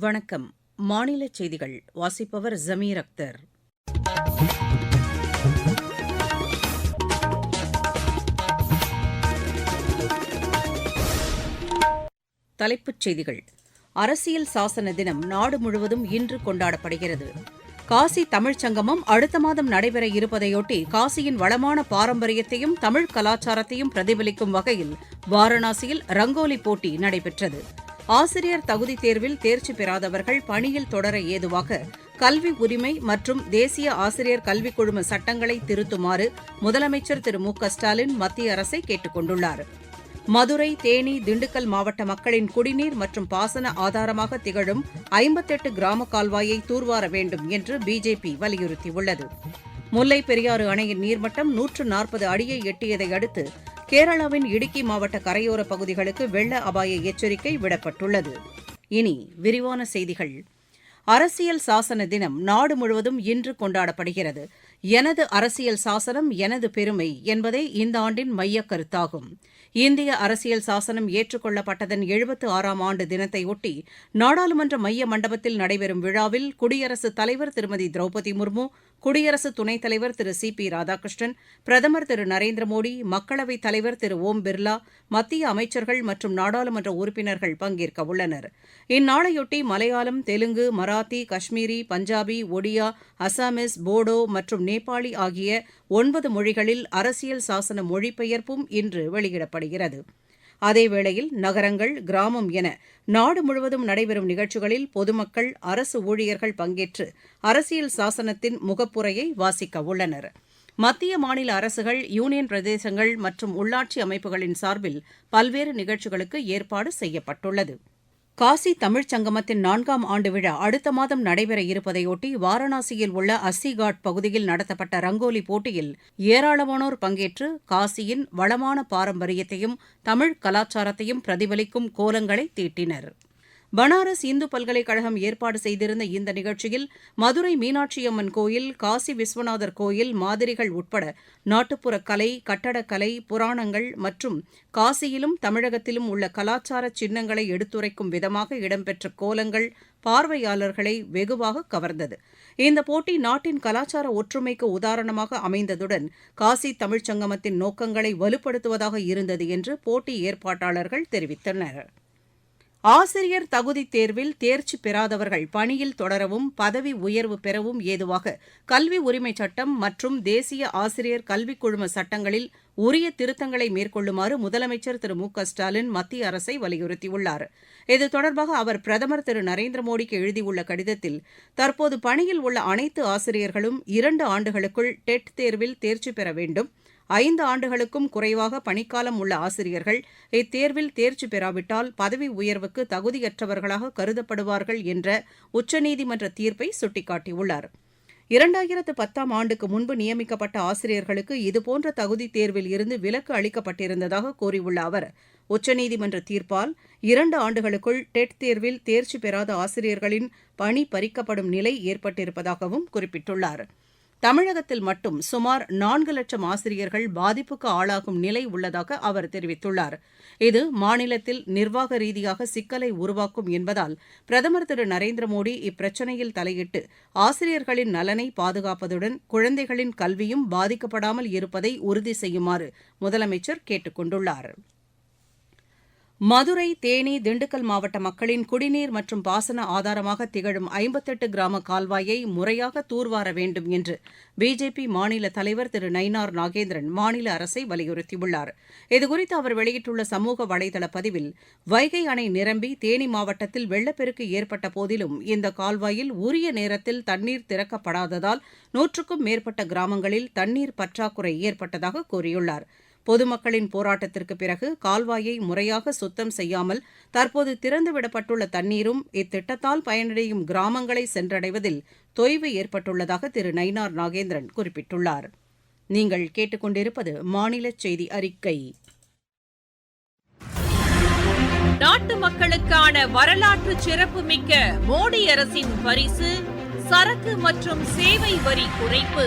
வணக்கம். மாநில செய்திகள். வாசிப்பவர் ஜமீர் அக்தர். தலைப்புச் செய்திகள். அரசியல் சாசன தினம் நாடு முழுவதும் இன்று கொண்டாடப்படுகிறது. காசி தமிழ்ச் சங்கமம் அடுத்த மாதம் நடைபெற இருப்பதையொட்டி காசியின் வளமான பாரம்பரியத்தையும் தமிழ் கலாச்சாரத்தையும் பிரதிபலிக்கும் வகையில் வாரணாசியில் ரங்கோலி போட்டி நடைபெற்றது. ஆசிரியர் தகுதி தேர்வில் தேர்ச்சி பெறாதவர்கள் பணியில் தொடர ஏதுவாக கல்வி உரிமை மற்றும் தேசிய ஆசிரியர் கல்விக் குழும சட்டங்களை திருத்துமாறு முதலமைச்சர் திரு மு க ஸ்டாலின் மத்திய அரசை கேட்டுக் கொண்டுள்ளார். மதுரை தேனி திண்டுக்கல் மாவட்ட மக்களின் குடிநீர் மற்றும் பாசன ஆதாரமாக திகழும் ஐம்பத்தெட்டு கிராம கால்வாயை தூர்வார வேண்டும் என்று பிஜேபி வலியுறுத்தியுள்ளது. முல்லைப் பெரியாறு அணையின் நீர்மட்டம் நூற்று நாற்பது அடியை எட்டியதை அடுத்து கேரளாவின் இடுக்கி மாவட்ட கரையோர பகுதிகளுக்கு வெள்ள அபாய எச்சரிக்கை விடப்பட்டுள்ளது. இனி விரிவான செய்திகள். அரசியல் சாசன தினம் நாடு முழுவதும் இன்று கொண்டாடப்படுகிறது. எனது அரசியல் சாசனம் எனது பெருமை என்பதே இந்த ஆண்டின் மையக் கருத்தாகும் இந்திய அரசியல் சாசனம் ஏற்றுக்கொள்ளப்பட்டதன் எழுபத்து ஆறாம் ஆண்டு தினத்தையொட்டி நாடாளுமன்ற மைய மண்டபத்தில் நடைபெறும் விழாவில் குடியரசுத் தலைவர் திருமதி திரௌபதி முர்மு குடியரசு துணைத் தலைவர் திரு சி. பி. ராதாகிருஷ்ணன் பிரதமர் திரு நரேந்திர மோடி மக்களவைத் தலைவர் திரு ஓம் பிர்லா மத்திய அமைச்சர்கள் மற்றும் நாடாளுமன்ற உறுப்பினர்கள் பங்கேற்க உள்ளனர். இந்நாளையொட்டி மலையாளம் தெலுங்கு மராத்தி காஷ்மீரி பஞ்சாபி ஒடியா அசாமிஸ் போடோ மற்றும் நேபாளி ஆகிய ஒன்பது மொழிகளில் அரசியல் சாசன மொழிபெயர்ப்பும் இன்று வெளியிடப்படுகிறது. அதேவேளையில் நகரங்கள் கிராமம் என நாடு முழுவதும் நடைபெறும் நிகழ்ச்சிகளில் பொதுமக்கள் அரசு ஊழியர்கள் பங்கேற்று அரசியல் சாசனத்தின் முகப்புரையை வாசிக்க உள்ளனர். மத்திய மாநில அரசுகள் யூனியன் பிரதேசங்கள் மற்றும் உள்ளாட்சி அமைப்புகளின் சார்பில் பல்வேறு நிகழ்ச்சிகளுக்கு ஏற்பாடு செய்யப்பட்டுள்ளது. காசி தமிழ்ச் சங்கமத்தின் நான்காம் ஆண்டு விழா அடுத்த மாதம் நடைபெற இருப்பதையொட்டி வாரணாசியில் உள்ள அஸ்ஸிகாட் பகுதியில் நடத்தப்பட்ட ரங்கோலி போட்டியில் ஏராளமானோர் பங்கேற்று காசியின் வளமான பாரம்பரியத்தையும் தமிழ் கலாச்சாரத்தையும் பிரதிபலிக்கும் கோலங்களை தீட்டினர். பனாரஸ் இந்து பல்கலைக்கழகம் ஏற்பாடு செய்திருந்த இந்த நிகழ்ச்சியில் மதுரை மீனாட்சியம்மன் கோயில் காசி விஸ்வநாதர் கோயில் மாதிரிகள் உட்பட நாட்டுப்புற கலை கட்டடக்கலை புராணங்கள் மற்றும் காசியிலும் தமிழகத்திலும் உள்ள கலாச்சார சின்னங்களை எடுத்துரைக்கும் விதமாக இடம்பெற்ற கோலங்கள் பார்வையாளர்களை வெகுவாக கவர்ந்தது. இந்த போட்டி நாட்டின் கலாச்சார ஒற்றுமைக்கு உதாரணமாக அமைந்ததுடன் காசி தமிழ்ச் சங்கமத்தின் நோக்கங்களை வலுப்படுத்துவதாக இருந்தது என்று போட்டி ஏற்பாட்டாளர்கள் தெரிவித்தனர். ஆசிரியர் தகுதித் தேர்வில் தேர்ச்சி பெறாதவர்கள் பணியில் தொடரவும் பதவி உயர்வு பெறவும் ஏதுவாக கல்வி உரிமைச் சட்டம் மற்றும் தேசிய ஆசிரியர் கல்விக் குழும சட்டங்களில் உரிய திருத்தங்களை மேற்கொள்ளுமாறு முதலமைச்சர் திரு மு க ஸ்டாலின் மத்திய அரசை வலியுறுத்தியுள்ளார். இது தொடர்பாக அவர் பிரதமர் திரு நரேந்திர மோடிக்கு எழுதியுள்ள கடிதத்தில் தற்போது பணியில் உள்ள அனைத்து ஆசிரியர்களும் இரண்டு ஆண்டுகளுக்குள் டெட் தேர்வில் தேர்ச்சி பெற வேண்டும் ஐந்து ஆண்டுகளுக்கும் குறைவாக பணிக்காலம் உள்ள ஆசிரியர்கள் இத்தேர்வில் தேர்ச்சி பெறாவிட்டால் பதவி உயர்வுக்கு தகுதியற்றவர்களாக கருதப்படுவார்கள் என்ற உச்சநீதிமன்ற தீர்ப்பை சுட்டிக்காட்டியுள்ளார். இரண்டாயிரத்து பத்தாம் ஆண்டுக்கு முன்பு நியமிக்கப்பட்ட ஆசிரியர்களுக்கு இதுபோன்ற தகுதித் தேர்வில் இருந்து விலக்கு அளிக்கப்பட்டிருந்ததாக கூறியுள்ள அவர் உச்சநீதிமன்ற தீர்ப்பால் இரண்டு ஆண்டுகளுக்குள் டெட் தேர்வில் தேர்ச்சி பெறாத ஆசிரியர்களின் பணி பறிக்கப்படும் நிலை ஏற்பட்டிருப்பதாகவும் குறிப்பிட்டுள்ளார். தமிழகத்தில் மட்டும் சுமார் நான்கு லட்சம் ஆசிரியர்கள் பாதிப்புக்கு ஆளாகும் நிலை உள்ளதாக அவர் தெரிவித்துள்ளார். இது மாநிலத்தில் நிர்வாக ரீதியாக சிக்கலை உருவாக்கும் என்பதால் பிரதமர் திரு நரேந்திர மோடி இப்பிரச்சினையில் தலையிட்டு ஆசிரியர்களின் நலனை பாதுகாப்பதுடன் குழந்தைகளின் கல்வியும் பாதிக்கப்படாமல் இருப்பதை உறுதி செய்யுமாறு முதலமைச்சர் கேட்டுக் கொண்டுள்ளாா் மதுரை தேனி திண்டுக்கல் மாவட்ட மக்களின் குடிநீர் மற்றும் பாசன ஆதாரமாக திகழும் ஐம்பத்தெட்டு கிராம கால்வாயை முறையாக தூர்வார வேண்டும் என்று பிஜேபி மாநில தலைவர் திரு நயினார் நாகேந்திரன் மாநில அரசை வலியுறுத்தியுள்ளார். இதுகுறித்து அவர் வெளியிட்டுள்ள சமூக வலைதள பதிவில் வைகை அணை நிரம்பி தேனி மாவட்டத்தில் வெள்ளப்பெருக்கு ஏற்பட்ட போதிலும் இந்த கால்வாயில் உரிய நேரத்தில் தண்ணீர் திறக்கப்படாததால் நூற்றுக்கும் மேற்பட்ட கிராமங்களில் தண்ணீர் பற்றாக்குறை ஏற்பட்டதாக கூறியுள்ளார். பொதுமக்களின் போராட்டத்திற்கு பிறகு கால்வாயை முறையாக சுத்தம் செய்யாமல் தற்போது திறந்துவிடப்பட்டுள்ள தண்ணீரும் இத்திட்டத்தால் பயனடையும் கிராமங்களை சென்றடைவதில் தொய்வு ஏற்பட்டுள்ளதாக திரு நயினார் நாகேந்திரன் குறிப்பிட்டுள்ளார். நீங்கள் கேட்டுக்கொண்டிருப்பது மாநில செய்தி அறிக்கை. நாட்டு மக்களுக்கான வரலாற்று சிறப்புமிக்க மோடி அரசின் பரிசு சரக்கு மற்றும் சேவை வரி குறைப்பு.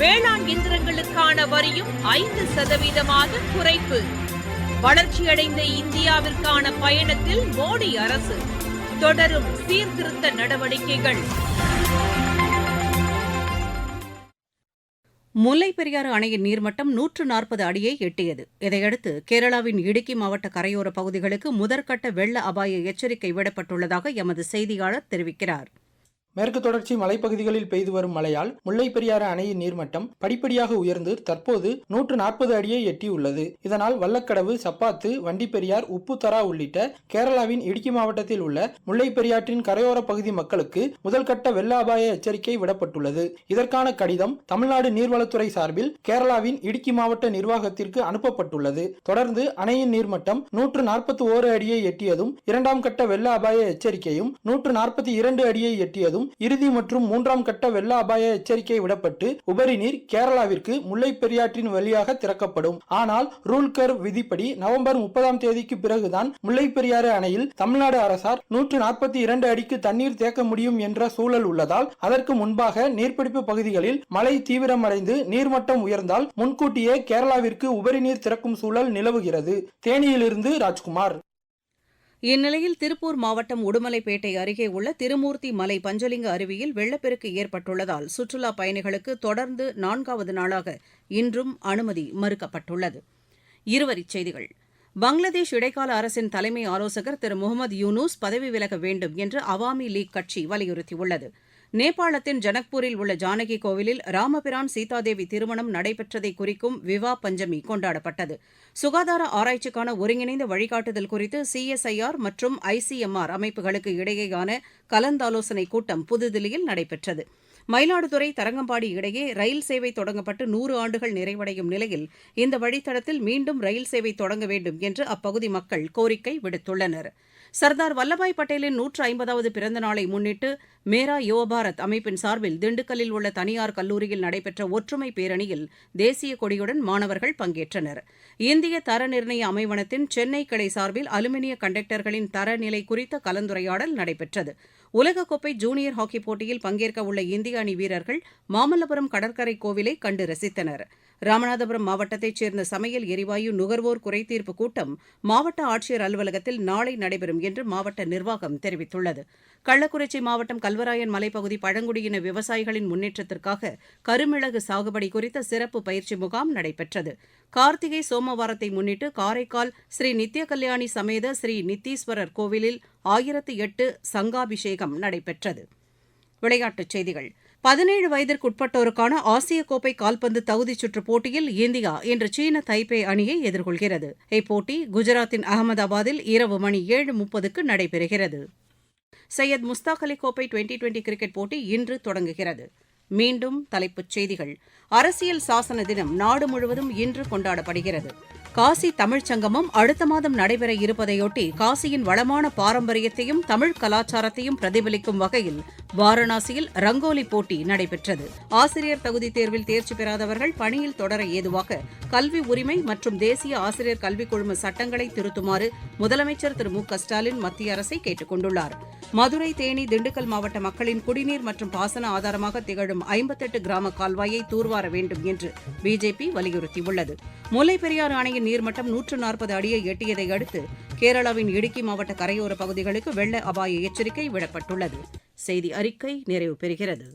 வேளாண் இயந்திரங்களுக்கான வரியும் ஐந்து சதவீதமாக குறைப்பு. வளர்ச்சியடைந்த இந்தியாவிற்கான பயணத்தில் மோடி அரசு. தொடரும் சீர்திருத்த நடவடிக்கைகள். முல்லை பெரியாறு அணையின் நீர்மட்டம் நூற்று நாற்பது அடியை எட்டியது. இதையடுத்து கேரளாவின் இடுக்கி மாவட்ட கரையோர பகுதிகளுக்கு முதற்கட்ட வெள்ள அபாய எச்சரிக்கை விடப்பட்டுள்ளதாக எமது செய்தியாளர் தெரிவிக்கிறார். மேற்கு தொடர்ச்சி மலைப்பகுதிகளில் பெய்து வரும் மழையால் முல்லை பெரியாறு அணையின் நீர்மட்டம் படிப்படியாக உயர்ந்து தற்போது நூற்று நாற்பது அடியை எட்டியுள்ளது. இதனால் வல்லக்கடவு சப்பாத்து வண்டிப்பெரியார் உப்புத்தரா உள்ளிட்ட கேரளாவின் இடுக்கி மாவட்டத்தில் உள்ள முல்லை பெரியாற்றின் கரையோர பகுதி மக்களுக்கு முதல்கட்ட வெள்ள அபாய எச்சரிக்கை விடப்பட்டுள்ளது. இதற்கான கடிதம் தமிழ்நாடு நீர்வளத்துறை சார்பில் கேரளாவின் இடுக்கி மாவட்ட நிர்வாகத்திற்கு அனுப்பப்பட்டுள்ளது. தொடர்ந்து அணையின் நீர்மட்டம் நூற்று நாற்பத்தி ஓரு அடியை எட்டியதும் இரண்டாம் கட்ட வெள்ள அபாய எச்சரிக்கையும் நூற்று நாற்பத்தி இரண்டு அடியை எட்டியதும் இறுதி மற்றும் மூன்றாம் கட்ட வெள்ள அபாய எச்சரிக்கை விடப்பட்டு உபரி நீர் கேரளாவிற்கு முல்லை பெரியாற்றின் வழியாக திறக்கப்படும். ஆனால் ரூல் கர்வ் விதிப்படி நவம்பர் முப்பதாம் தேதிக்கு பிறகுதான் முல்லை பெரியாறு அணையில் தமிழ்நாடு அரசார் நூற்று நாற்பத்தி இரண்டு அடிக்கு தண்ணீர் தேக்க முடியும் என்ற சூழல் உள்ளதால் அதற்கு முன்பாக நீர்பிடிப்பு பகுதிகளில் மழை தீவிரமடைந்து நீர்மட்டம் உயர்ந்தால் முன்கூட்டியே கேரளாவிற்கு உபரி நீர் திறக்கும் சூழல் நிலவுகிறது. தேனியிலிருந்து ராஜ்குமார். இந்நிலையில் திருப்பூர் மாவட்டம் உடுமலைப்பேட்டை அருகே உள்ள திருமூர்த்தி மலை பஞ்சலிங்க அருவியில் வெள்ளப்பெருக்கு ஏற்பட்டுள்ளதால் சுற்றுலாப் பயணிகளுக்கு தொடர்ந்து நான்காவது நாளாக இன்றும் அனுமதி மறுக்கப்பட்டுள்ளது. இருவரிச் செய்திகள். பங்களாதேஷ் இடைக்கால அரசின் தலைமை ஆலோசகர் திரு முகமது யூனூஸ் பதவி விலக வேண்டும் என்று அவாமி லீக் கட்சி வலியுறுத்தியுள்ளது. நேபாளத்தின் ஜனக்பூரில் உள்ள ஜானகி கோவிலில் ராமபிரான் சீதாதேவி திருமணம் நடைபெற்றதை குறிக்கும் விவா பஞ்சமி கொண்டாடப்பட்டது. சுகாதார ஆராய்ச்சிக்கான ஒருங்கிணைந்த வழிகாட்டுதல் குறித்து சிஎஸ்ஐஆர் மற்றும் ஐசிஎம்ஆர் அமைப்புகளுக்கு இடையேயான கலந்தாலோசனை கூட்டம் புதுதில்லியில் நடைபெற்றது. மயிலாடுதுறை தரங்கம்பாடி இடையே ரயில் சேவை தொடங்கப்பட்டு நூறு ஆண்டுகள் நிறைவடையும் நிலையில் இந்த வழித்தடத்தில் மீண்டும் ரயில் சேவை தொடங்க வேண்டும் என்று அப்பகுதி மக்கள் கோரிக்கை விடுத்துள்ளனர். சர்தார் வல்லபாய் பட்டேலின் நூற்று ஐம்பதாவது பிறந்த நாளை முன்னிட்டு மேரா யுவபாரத் அமைப்பின் சார்பில் திண்டுக்கல்லில் உள்ள தனியார் கல்லூரியில் நடைபெற்ற ஒற்றுமை பேரணியில் தேசிய கொடியுடன் மாணவர்கள் பங்கேற்றனர். இந்திய தர நிர்ணய அமைவனத்தின் சென்னை கிளை சார்பில் அலுமினிய கண்டக்டர்களின் தரநிலை குறித்த கலந்துரையாடல் நடைபெற்றது. உலகக்கோப்பை ஜூனியர் ஹாக்கிப் போட்டியில் பங்கேற்க உள்ள இந்திய அணி வீரர்கள் மாமல்லபுரம் கடற்கரை கோவிலை கண்டு ரசித்தனர். ராமநாதபுரம் மாவட்டத்தைச் சேர்ந்த சமையல் எரிவாயு நுகர்வோர் குறைதீர்ப்பு கூட்டம் மாவட்ட ஆட்சியர் அலுவலகத்தில் நாளை நடைபெறும் என்று மாவட்ட நிர்வாகம் தெரிவித்துள்ளது. கள்ளக்குறிச்சி மாவட்டம் கல்வராயன் மலைப்பகுதி பழங்குடியின விவசாயிகளின் முன்னேற்றத்திற்காக கருமிளகு சாகுபடி குறித்த சிறப்பு பயிற்சி முகாம் நடைபெற்றது. கார்த்திகை சோமவாரத்தை முன்னிட்டு காரைக்கால் ஸ்ரீ நித்ய கல்யாணி சமேத ஸ்ரீ நித்தீஸ்வரர் கோவிலில் ஆயிரத்து எட்டு சங்காபிஷேகம் நடைபெற்றது. விளையாட்டுச் செய்திகள். பதினேழு வயதிற்குட்பட்டோருக்கான ஆசிய கோப்பை கால்பந்து தகுதிச் சுற்றுப் போட்டியில் இந்தியா இன்று சீன தைப்பே அணியை எதிர்கொள்கிறது. இப்போட்டி குஜராத்தின் அகமதாபாத்தில் இரவு மணி ஏழு முப்பதுக்கு நடைபெறுகிறது. சையத் முஸ்தாக் அலி கோப்பை டுவெண்டி டுவெண்டி கிரிக்கெட் போட்டி இன்று தொடங்குகிறது. மீண்டும் தலைப்புச் செய்திகள். அரசியல் சாசன தினம் நாடு முழுவதும் இன்று கொண்டாடப்படுகிறது. காசி தமிழ்ச் சங்கமம் அடுத்த மாதம் நடைபெற இருப்பதையொட்டி காசியின் வளமான பாரம்பரியத்தையும் தமிழ் கலாச்சாரத்தையும் பிரதிபலிக்கும் வகையில் வாரணாசியில் ரங்கோலி போட்டி நடைபெற்றது. ஆசிரியர் தகுதி தேர்வில் தேர்ச்சி பெறாதவர்கள் பணியில் தொடர ஏதுவாக கல்வி உரிமை மற்றும் தேசிய ஆசிரியர் கல்விக் குழும சட்டங்களை திருத்துமாறு முதலமைச்சர் திரு மு க ஸ்டாலின் மத்திய அரசை கேட்டுக் கொண்டுள்ளார். மதுரை தேனி திண்டுக்கல் மாவட்ட மக்களின் குடிநீர் மற்றும் பாசன ஆதாரமாக திகழும் ஐம்பத்தெட்டு கிராம கால்வாயை தூர்வார வேண்டும் என்று பிஜேபி வலியுறுத்தியுள்ளது. முல்லைப் பெரியாறு அணையின் நீர்மட்டம் நூற்று நாற்பது அடியை எட்டியதை அடுத்து கேரளாவின் இடுக்கி மாவட்ட கரையோர பகுதிகளுக்கு வெள்ள அபாய எச்சரிக்கை விடப்பட்டுள்ளது. செய்தி அறிக்கை நிறைவு பெறுகிறது.